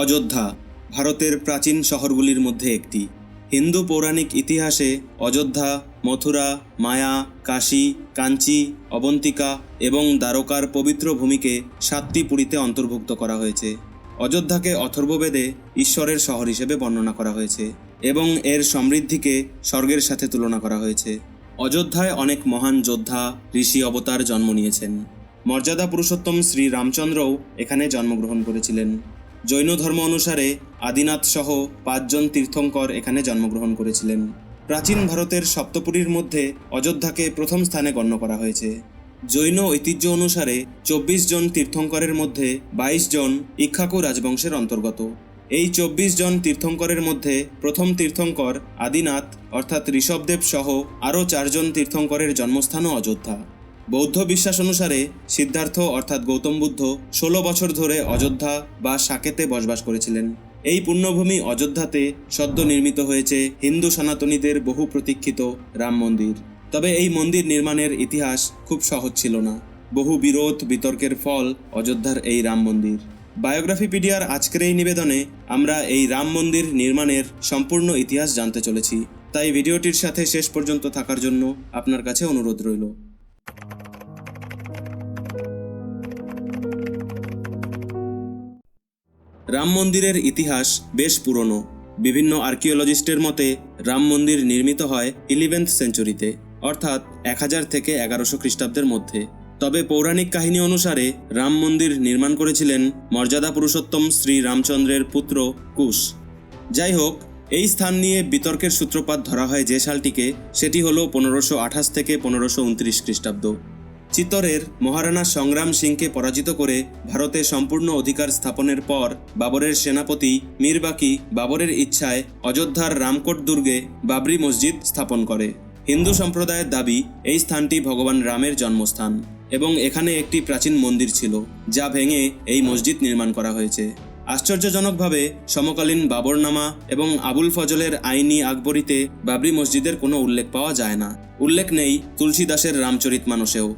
অযোধ্যা, ভারতের প্রাচীন শহরগুলির মধ্যে একটি। হিন্দু পৌরাণিক ইতিহাসে অযোধ্যা, মথুরা, মায়া, কাশী, কাঞ্চি, অবন্তিকা এবং দ্বারকার পবিত্র ভূমিকে সাতটি পুরীতে অন্তর্ভুক্ত করা হয়েছে। অযোধ্যাকে অথর্ববেদে ঈশ্বরের শহর হিসেবে বর্ণনা করা হয়েছে এবং এর সমৃদ্ধিকে স্বর্গের সাথে তুলনা করা হয়েছে। অযোধ্যায় অনেক মহান যোদ্ধা, ঋষি অবতার জন্ম নিয়েছেন। মর্যাদা পুরুষোত্তম শ্রী রামচন্দ্রও এখানে জন্মগ্রহণ করেছিলেন। জৈন ধর্ম অনুসারে আদিনাথ সহ পাঁচজন তীর্থঙ্কর এখানে জন্মগ্রহণ করেছিলেন। প্রাচীন ভারতের সপ্তপুরীর মধ্যে অযোধ্যাকে প্রথম স্থানে গণ্য করা হয়েছে। জৈন ঐতিহ্য অনুসারে চব্বিশ জন তীর্থঙ্করের মধ্যে বাইশ জন ইক্ষাকু রাজবংশের অন্তর্গত। এই চব্বিশ জন তীর্থঙ্করের মধ্যে প্রথম তীর্থঙ্কর আদিনাথ, অর্থাৎ ঋষভদেব সহ আরও চারজন তীর্থঙ্করের জন্মস্থানও অযোধ্যা। বৌদ্ধ বিশ্বাস অনুসারে সিদ্ধার্থ অর্থাৎ গৌতম বুদ্ধ ষোলো বছর ধরে অযোধ্যা বা সাকেতে বসবাস করেছিলেন। এই পুণ্যভূমি অযোধ্যাতে সদ্য নির্মিত হয়েছে হিন্দু সনাতনীদের বহু প্রতীক্ষিত রাম মন্দির। তবে এই মন্দির নির্মাণের ইতিহাস খুব সহজ ছিল না। বহু বিরোধ, বিতর্কের ফল অযোধ্যার এই রাম মন্দির। বায়োগ্রাফিপিডিয়ার আজকের এই নিবেদনে আমরা এই রাম মন্দির নির্মাণের সম্পূর্ণ ইতিহাস জানতে চলেছি। তাই ভিডিওটির সাথে শেষ পর্যন্ত থাকার জন্য আপনার কাছে অনুরোধ রইল। রাম মন্দিরের ইতিহাস বেশ পুরনো। বিভিন্ন আর্কিওলজিস্টের মতে, রাম মন্দির নির্মিত হয় ইলেভেন্থ সেঞ্চুরিতে অর্থাৎ এক হাজার থেকে এগারোশো খ্রিস্টাব্দের মধ্যে। তবে পৌরাণিক কাহিনী অনুসারে, রাম মন্দির নির্মাণ করেছিলেন মর্যাদা পুরুষোত্তম শ্রী রামচন্দ্রের পুত্র কুশ। যাই হোক, এই স্থান নিয়ে বিতর্কের সূত্রপাত ধরা হয় যে সালটিকে, সেটি হলো পনেরোশো আঠাশ থেকে পনেরোশো উনত্রিশ খ্রিস্টাব্দ। চিত্তরের মহারানা সংগ্রাম সিংকে পরাজিত করে ভারতে সম্পূর্ণ অধিকার স্থাপনের পর বাবরের সেনাপতি মীরবাকি বাবরের ইচ্ছায় অযোধ্যার রামকোট দুর্গে বাবরি মসজিদ স্থাপন করে। হিন্দু সম্প্রদায়ের দাবি, এই স্থানটি ভগবান রামের জন্মস্থান এবং এখানে একটি প্রাচীন মন্দির ছিল, যা ভেঙে এই মসজিদ নির্মাণ করা হয়েছে। আশ্চর্যজনকভাবে, সমকালীন বাবরনামা এবং আবুল ফজলের আইনি আকবরীতে বাবরি মসজিদের কোনো উল্লেখ পাওয়া যায় না। উল্লেখ নেই তুলসীদাসের রামচরিত মানসেও।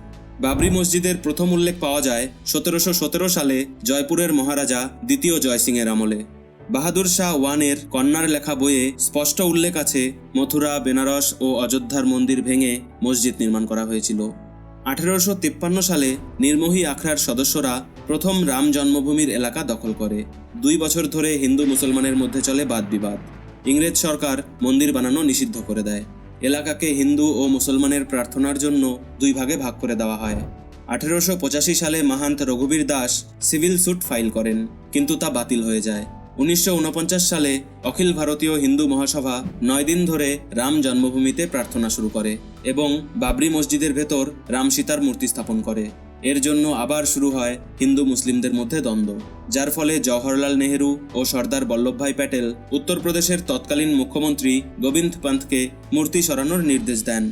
বাবরি মসজিদের প্রথম উল্লেখ পাওয়া যায় সতেরোশো সতেরো সালে জয়পুরের মহারাজা দ্বিতীয় জয়সিংয়ের আমলে। বাহাদুর শাহ ওয়ানের কন্যার লেখা বইয়ে স্পষ্ট উল্লেখ আছে মথুরা, বেনারস ও অযোধ্যার মন্দির ভেঙে মসজিদ নির্মাণ করা হয়েছিল। আঠেরোশো তিপ্পান্ন সালে নির্মোহী আখড়ার সদস্যরা প্রথম রাম জন্মভূমির এলাকা দখল করে। দুই বছর ধরে হিন্দু মুসলমানের মধ্যে চলে বাদ বিবাদ। ইংরেজ সরকার মন্দির বানানো নিষিদ্ধ করে দেয়। এলাকাকে হিন্দু ও মুসলমানের প্রার্থনার জন্য দুই ভাগে ভাগ করে দেওয়া হয়। আঠেরোশো পঁচাশি সালে Mahant Raghubir Das civil suit file করেন, কিন্তু তা বাতিল হয়ে যায়। উনিশশো উনপঞ্চাশ সালে অখিল ভারতীয় হিন্দু মহাসভা নয় দিন ধরে রাম জন্মভূমিতে প্রার্থনা শুরু করে এবং বাবরি মসজিদের ভেতর রাম সীতার মূর্তি স্থাপন করে। এর জন্য আবার শুরু হয় হিন্দু মুসলিমদের মধ্যে দ্বন্দ্ব, যার ফলে জওহরলাল নেহেরু ও সর্দার বল্লভভাই প্যাটেল উত্তরপ্রদেশের তৎকালীন মুখ্যমন্ত্রী গোবিন্দ পান্থকে মূর্তি সরানোর নির্দেশ দেন।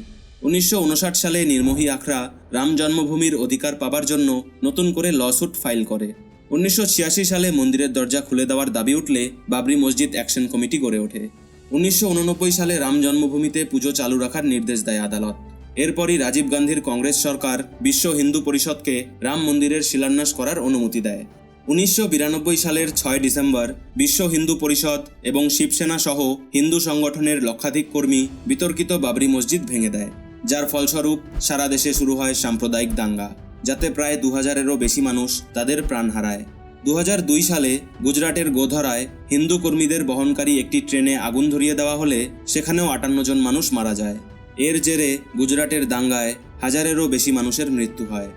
উনিশশো উনষাট সালে নির্মোহী আখড়া রাম জন্মভূমির অধিকার পাবার জন্য নতুন করে লসুট ফাইল করে। উনিশশো ছিয়াশি সালে মন্দিরের দরজা খুলে দেওয়ার দাবি উঠলে বাবরি মসজিদ অ্যাকশন কমিটি গড়ে ওঠে। উনিশশো উননব্বই সালে রাম জন্মভূমিতে পুজো চালু রাখার নির্দেশ দেয় আদালত। এরপরই রাজীব গান্ধীর কংগ্রেস সরকার বিশ্ব হিন্দু পরিষদকে রাম মন্দিরের শিলান্যাস করার অনুমতি দেয়। উনিশশো বিরানব্বই সালের ছয় ডিসেম্বর বিশ্ব হিন্দু পরিষদ এবং শিবসেনা সহ হিন্দু সংগঠনের লক্ষাধিক কর্মী বিতর্কিত বাবরি মসজিদ ভেঙে দেয়। যার ফলস্বরূপ সারা দেশে শুরু হয় সাম্প্রদায়িক দাঙ্গা, যাতে প্রায় দু হাজারেরও বেশি মানুষ তাদের প্রাণ হারায়। দু হাজার দুই সালে গুজরাটের গোধরায় হিন্দু কর্মীদের বহনকারী একটি ট্রেনে আগুন ধরিয়ে দেওয়া হলে সেখানেও আটান্ন জন মানুষ মারা যায়। এর জেরে গুজরাটের দাঙ্গায় হাজারেরও বেশি মানুষের মৃত্যু হয়।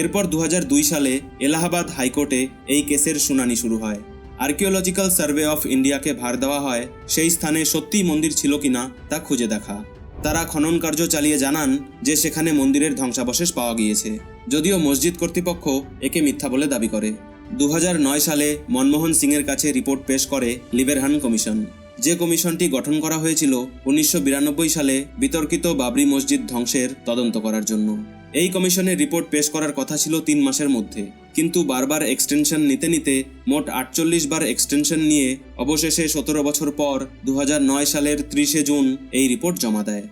এরপর দু হাজার দুই সালে এলাহাবাদ হাইকোর্টে এই কেসের শুনানি শুরু হয়। আর্কিওলজিক্যাল সার্ভে অফ ইন্ডিয়াকে ভার দেওয়া হয়, সেই স্থানে সত্যিই মন্দির ছিল কিনা তা খুঁজে দেখা। তারা খনন কার্য চালিয়ে জানান যে সেখানে মন্দিরের ধ্বংসাবশেষ পাওয়া গিয়েছে, যদিও মসজিদ কর্তৃপক্ষ একে মিথ্যা বলে দাবি করে। দু হাজার নয় সালে মনমোহন সিংয়ের কাছে রিপোর্ট পেশ করে লিবেরহান কমিশন। যে কমিশনটি গঠন করা হয়েছিল উনিশশো বিরানব্বই সালে বিতর্কিত বাবরি মসজিদ ধ্বংসের তদন্ত করার জন্য। এই কমিশনের রিপোর্ট পেশ করার কথা ছিল তিন মাসের মধ্যে। কিন্তু বারবার এক্সটেনশন নিতে নিতে মোট আটচল্লিশ বার এক্সটেনশন নিয়ে অবশেষে সতেরো বছর পর দু হাজার নয় সালের ত্রিশে জুন এই রিপোর্ট জমা দেয়।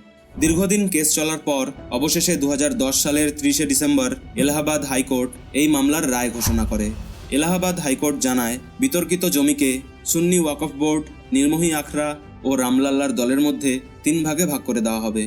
দীর্ঘদিন কেস চলার পর অবশেষে দু হাজার দশ সালের ত্রিশে ডিসেম্বর এলাহাবাদ হাইকোর্ট এই মামলার রায় ঘোষণা করে। এলাহাবাদ হাইকোর্ট জানায়, বিতর্কিত জমিকে সুন্নি ওয়াকফ বোর্ড নির্মোহী আখড়া ও রামলাল্লার দলের মধ্যে তিন ভাগে ভাগ করে দেওয়া হবে।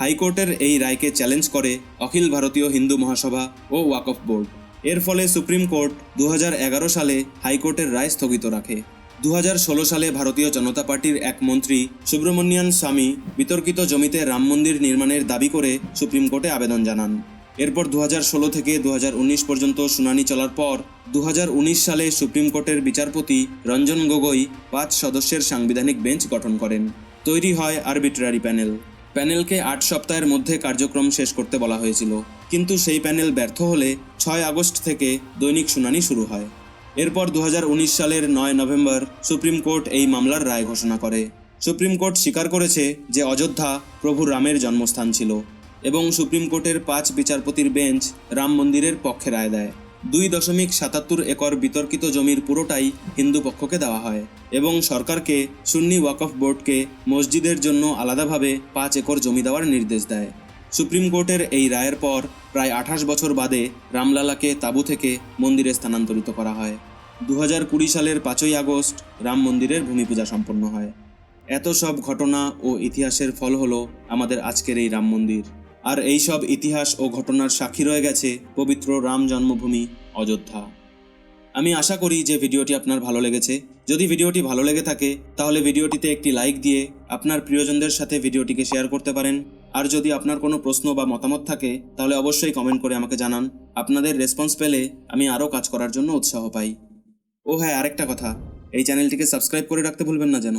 হাইকোর্টের এই রায়কে চ্যালেঞ্জ করে অখিল ভারতীয় হিন্দু মহাসভা ও ওয়াকফ বোর্ড। এর ফলে সুপ্রিম কোর্ট দু হাজার এগারো সালে হাইকোর্টের রায় স্থগিত রাখে। দু হাজার ষোলো সালে ভারতীয় জনতা পার্টির এক মন্ত্রী সুব্রমণিয়ান স্বামী বিতর্কিত জমিতে রাম মন্দির নির্মাণের দাবি করে সুপ্রিম কোর্টে আবেদন জানান। এরপর দু হাজার ষোলো থেকে দু হাজার উনিশ পর্যন্ত শুনানি চলার পর দু হাজার উনিশ সালে সুপ্রিম কোর্টের বিচারপতি রঞ্জন গগৈ পাঁচ সদস্যের সাংবিধানিক বেঞ্চ গঠন করেন। তৈরি হয় আরবিট্রারি প্যানেল। প্যানেলকে আট সপ্তাহের মধ্যে কার্যক্রম শেষ করতে বলা হয়েছিল। কিন্তু সেই প্যানেল ব্যর্থ হলে ছয় আগস্ট থেকে দৈনিক শুনানি শুরু হয়। এরপর দু হাজার উনিশ সালের নয় নভেম্বর সুপ্রিম কোর্ট এই মামলার রায় ঘোষণা করে। সুপ্রিম কোর্ট স্বীকার করেছে যে অযোধ্যা প্রভু রামের জন্মস্থান ছিল। এবং সুপ্রিম কোর্টের পাঁচ বিচারপতির বেঞ্চ রাম মন্দিরের পক্ষে রায় দেয়। দুই দশমিক সাতাত্তর একর বিতর্কিত জমির পুরোটাই হিন্দু পক্ষকে দেওয়া হয় এবং সরকারকে সুন্নি ওয়াকফ বোর্ডকে মসজিদের জন্য আলাদাভাবে পাঁচ একর জমি দেওয়ার নির্দেশ দেয়। সুপ্রিম কোর্টের এই রায়ের পর প্রায় আঠাশ বছর বাদে রামলালাকে তাঁবু থেকে মন্দিরে স্থানান্তরিত করা হয়। দু হাজার কুড়ি সালের পাঁচই আগস্ট রাম মন্দিরের ভূমি পূজা সম্পন্ন হয়। এত সব ঘটনা ও ইতিহাসের ফল হলো আমাদের আজকের এই রাম মন্দির। আর এই সব ইতিহাস ও ঘটনার সাক্ষী রয়ে গেছে পবিত্র রাম জন্মভূমি, অযোধ্যা। আমি আশা করি যে ভিডিওটি আপনার ভালো লেগেছে। যদি ভিডিওটি ভালো লেগে থাকে, তাহলে ভিডিওটিতে একটি লাইক দিয়ে আপনার প্রিয়জনদের সাথে ভিডিওটিকে শেয়ার করতে পারেন। আর যদি আপনার কোনো প্রশ্ন বা মতামত থাকে, তাহলে অবশ্যই কমেন্ট করে আমাকে জানান। আপনাদের রেসপন্স পেলে আমি আরও কাজ করার জন্য উৎসাহ পাই। ও হ্যাঁ আরেকটা কথা, এই চ্যানেলটিকে সাবস্ক্রাইব করে রাখতে ভুলবেন না যেন।